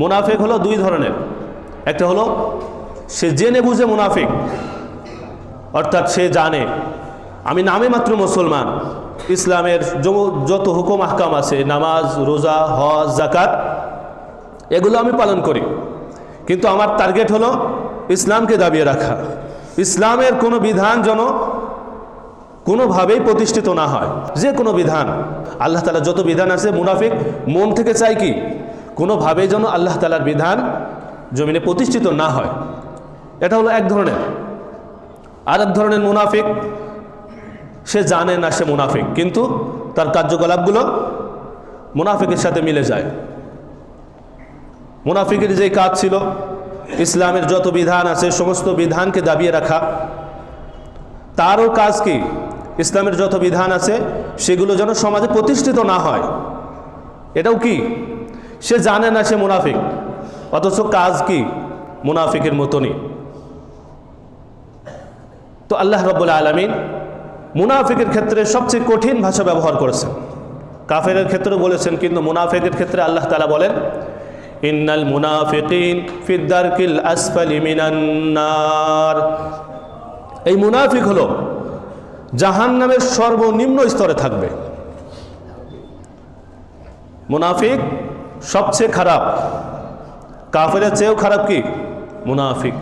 মুনাফিক হলো দুই ধরনের। একটা হলো সে জেনে বুঝে মুনাফিক, অর্থাৎ সে জানে, আমি নামে মাত্র মুসলমান, ইসলামের যত হুকুম, আহকাম আছে, নামাজ, রোজা, হজ জাকাত এগুলো আমি পালন করি। কিন্তু আমার টার্গেট হলো ইসলামকে দাবিয়ে রাখা। ইসলামের কোনো বিধান যেন কোনোভাবেই প্রতিষ্ঠিত না হয়, যে কোনো বিধান। আল্লাহ তালা যত বিধান আছে মুনাফিক, মন থেকে চাই কি? কোনোভাবেই যেন আল্লাহ তালার বিধান জমিনে প্রতিষ্ঠিত না হয়। এটা হলো এক ধরনের। আর এক ধরনের মুনাফিক, সে জানে না সে মুনাফিক, কিন্তু তার কার্যকলাপগুলো মুনাফিকের সাথে মিলে যায়। মুনাফিকের যে কাজ ছিল, ইসলামের যত বিধান আছে, সমস্ত বিধানকে দাবিয়ে রাখা, তারও কাজ কি? ইসলামের যত বিধান আছে, সেগুলো যেন সমাজে প্রতিষ্ঠিত না হয়। এটাও কি? সে জানে না সে মুনাফিক। অথচ কাজ কি? মুনাফিকের মতনই। তো আল্লাহ রব্বুল আলমিন মুনাফিকের ক্ষেত্রে সবচেয়ে কঠিন ভাষা ব্যবহার করেছেন। কাফেরের ক্ষেত্রে বলেছেন, কিন্তু মুনাফিকের ক্ষেত্রে আল্লাহ তালা বলেন, ইন্নাল মুনাফিকিন এই মুনাফিক হলো জাহান নামের সর্বনিম্ন স্তরে থাকবে। মুনাফিক সবচেয়ে খারাপ। কাফেরের চেয়েও খারাপ কি? মুনাফিক।